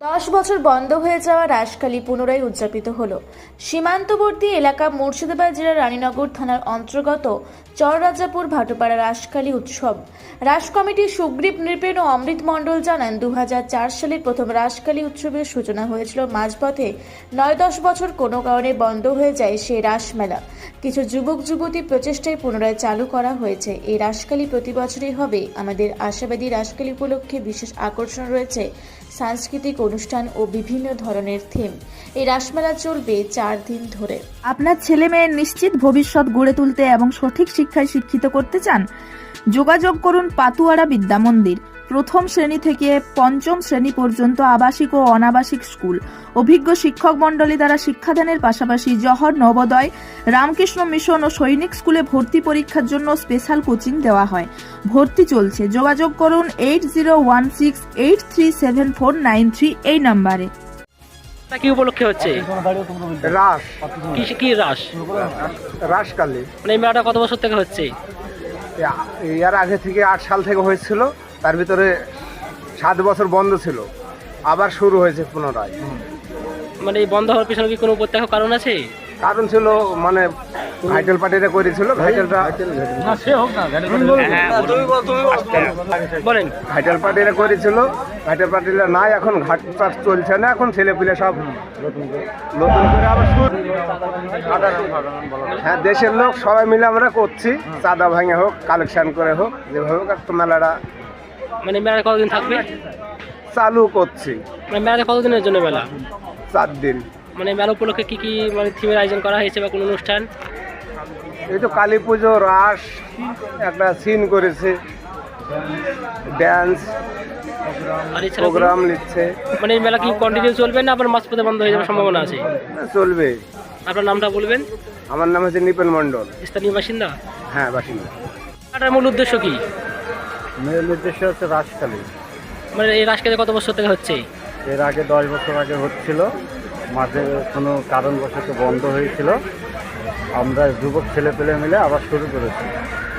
দশ বছর বন্ধ হয়ে যাওয়া রাসকালী পুনরায় উদযাপিত হল। সীমান্তবর্তী এলাকা মুর্শিদাবাদ জেলার রানীনগর থানার অন্তর্গত চররাজাপুর ভাটোপাড়া রাসকালী উৎসব। রাস কমিটির সুগ্রীব নৃপেন ও অমৃত মণ্ডল জানান, দুহাজার চার সালের প্রথম রাসকালী উৎসবের সূচনা হয়েছিল মাঝপথে। নয় দশ বছর কোনো কারণে বন্ধ হয়ে যায় সেই রাসমেলা কিছু যুবক যুবতী প্রচেষ্টায় পুনরায় চালু করা হয়েছে। এই রাসকালী প্রতি বছরই হবে। আমাদের আশাবাদী রাসকালী উপলক্ষে বিশেষ আকর্ষণ রয়েছে সাংস্কৃতিক অনুষ্ঠান ও বিভিন্ন ধরনের থিম এই রাসমেলা চলবে চার দিন ধরে। আপনার ছেলে মেয়ের নিশ্চিত ভবিষ্যৎ গড়ে তুলতে এবং সঠিক শিক্ষায় শিক্ষিত করতে চান? যোগাযোগ করুন পাতুয়ারা বিদ্যা মন্দির। প্রথম শ্রেণি থেকে পঞ্চম শ্রেণি পর্যন্ত আবাসিক ও অনাবাসিক স্কুল। অভিজ্ঞ শিক্ষক মণ্ডলী দ্বারা শিক্ষাদানের পাশাপাশি জহর নবোদয় রামকৃষ্ণ মিশন ও সৈনিক স্কুলে ভর্তি পরীক্ষার জন্য স্পেশাল কোচিং দেওয়া হয়। ভর্তি চলছে। যোগাযোগ করুন eight zero one six eight three seven four nine three এই নাম্বারে। কি উপলক্ষে হচ্ছে? রাস। কি কি রাস? রাসকালী। মানে এই মেলাটা কত বছর থেকে হচ্ছে? এর আগে থেকে আট সাল থেকে হয়েছিল। তার ভিতরে সাত বছর বন্ধ ছিল। আবার শুরু হয়েছে পুনরায়। মানে এই বন্ধ হওয়ার পিছনে কি কোনো প্রত্যক্ষ কারণ আছে? কারণ ছিল মানে ভাইটেল পার্টিটা করেছিল ভাইটেলটা বলেন। ভাইটেল পার্টিরা করেছিল ভাইটেল পার্টিরা নাই এখন ঘাটটা চলছে না এখন ছেলে পিলে সব নতুন করে আবার হ্যাঁ দেশের লোক সবাই মিলে আমরা করছি চাঁদা ভাঙে হোক কালেকশন করে হোক যেভাবে হোক একটা মেলাটা মানে মেলাটা কতদিন থাকবে? চালু করছি। মানে মেলাটা কতদিনের জন্য মেলা? চার দিন। মানে মেলা উপলক্ষে কি কি মানে থিমের আয়োজন করা হয়েছে বা কোনো অনুষ্ঠান? এই তো কালী পুজো রাস একটা সিন করেছে। ড্যান্স প্রোগ্রাম নিচ্ছে। মানে এই মেলা কি কন্টিনিউ চলবে না আবার মাঝপথে বন্ধ হয়ে যাওয়ার সম্ভাবনা আছে? চলবে। আপনার নামটা বলবেন? আমার নাম হচ্ছে নিপেন মণ্ডল। স্থানীয় বাসিন্দা? হ্যাঁ বাসিন্দা। মূল উদ্দেশ্য কি? মেয়ের উদ্দেশ্য হচ্ছে রাজকালী মানে এই রাসকালে কত বছর থেকে হচ্ছে? এর আগে দশ বছর আগে হচ্ছিল মাঝে কোনো কারণবশত বন্ধ হয়েছিল। আমরা যুবক ছেলে পেলে মিলে আবার শুরু করেছি।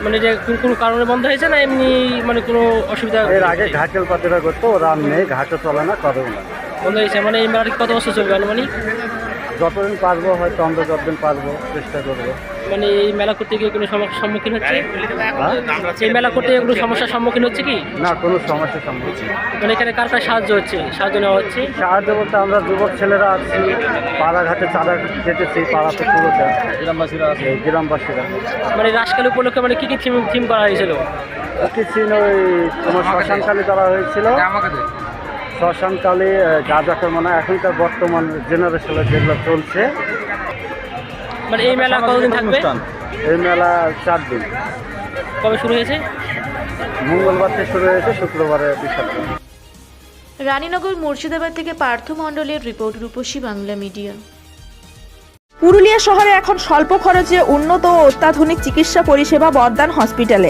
মানে যে কোনো কোনো কারণে বন্ধ হয়েছে না এমনি মানে কোনো অসুবিধা? এর আগে ঘাটের পাতিরা করতো ওরা নেই ঘাটও চলে না করেও না। বন্ধ হয়েছে। মানে এই কত বছর চলবে আনুমানিক? যতদিন পারব হয়তো আমরা যতদিন পারব চেষ্টা করব। মানে এই মেলা করতে গিয়ে কোনো সমস্যার সম্মুখীন হচ্ছে? এই মেলা করতে গিয়ে কোনো সমস্যার সম্মুখীন হচ্ছে কি? না কোনো সমস্যার সম্মুখীন মানে এখানে কার কার সাহায্য হচ্ছে? সাহায্য নেওয়া হচ্ছে? সাহায্য বলতে আমরা যুবক ছেলেরা আছি পাড়াঘাটে চাঁদা কেটেছি পাড়াতে পুরোটা গ্রামবাসীরা আছে। গ্রামবাসীরা। মানে রাসকাল উপলক্ষে মানে কী কী থিম থিম করা হয়েছিল? কিছু ওই তোমার শ্মশানকালী করা হয়েছিল? শ্মশানকালী গাঁজাকে মনে হয় এখনকার বর্তমান জেনারেশনে যেগুলো চলছে। মানে এই মেলা কতদিন থাকবে? এই মেলা চার দিন। কবে শুরু হয়েছে? মঙ্গলবার থেকে শুরু হয়েছে শুক্রবারে বিসর্জন রানীনগর মুর্শিদাবাদ থেকে পার্থ মণ্ডলের রিপোর্ট রূপসী বাংলা মিডিয়া। পুরুলিয়া শহরে এখন স্বল্প খরচে উন্নত ও অত্যাধুনিক চিকিৎসা পরিষেবা বর্দান হসপিটালে।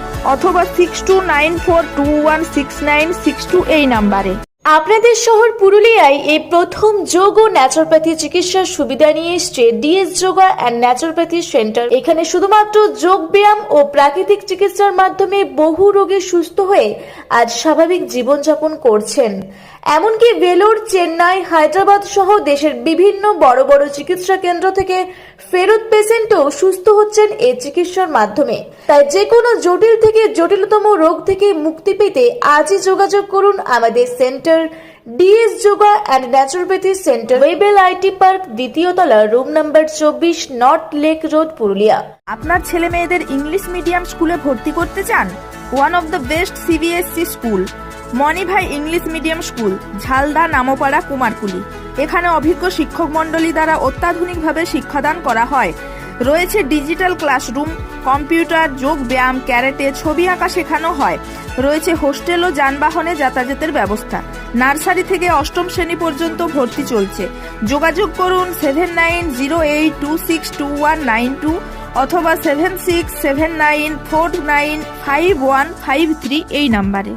অথবা six two nine four two one six nine six two এই নাম্বারে। আপনাদের শহর পুরুলিয়ায় এই প্রথম যোগ ও ন্যাচুরোপ্যাথি চিকিৎসার সুবিধা নিয়ে এসছে D S yoga and naturopathy centre এখানে শুধুমাত্র যোগ ব্যায়াম ও প্রাকৃতিক চিকিৎসার মাধ্যমে বহু রোগে সুস্থ হয়ে আজ স্বাভাবিক জীবনযাপন করছেন। এমনকি ভেলোর চেন্নাই, হায়দ্রাবাদ সহ দেশের বিভিন্ন বড় বড় চিকিৎসা কেন্দ্র থেকে ফেরত পেশেন্টও সুস্থ হচ্ছেন এই চিকিৎসার মাধ্যমে। তাই যে কোনো জটিল থেকে জটিলতম রোগ থেকে মুক্তি পেতে আজই যোগাযোগ করুন আমাদের centre D S yoga and naturopathy centre Webel IT park, দ্বিতীয় তলা, রুম নাম্বার চব্বিশ নর্থ লেক রোড, পুরুলিয়া। আপনার ছেলে মেয়েদের ইংলিশ মিডিয়াম স্কুলে ভর্তি করতে চান? One of the best CBSE school. Manibhai English medium school, Jhalda Nampara Kumarkuli. এখানে অভিজ্ঞ শিক্ষক মণ্ডলী দ্বারা অত্যাধুনিকভাবে শিক্ষাদান করা হয়। রয়েছে ডিজিটাল ক্লাসরুম, কম্পিউটার, যোগ ব্যায়াম, ক্যারেটে, ছবি আঁকা শেখানো হয়। রয়েছে হোস্টেল ও যানবাহনে যাতায়াতের ব্যবস্থা। নার্সারি থেকে অষ্টম শ্রেণি পর্যন্ত ভর্তি চলছে। যোগাযোগ করুন seven nine zero eight two six two one nine two অথবা seven six seven nine four nine five one five three এই নাম্বারে।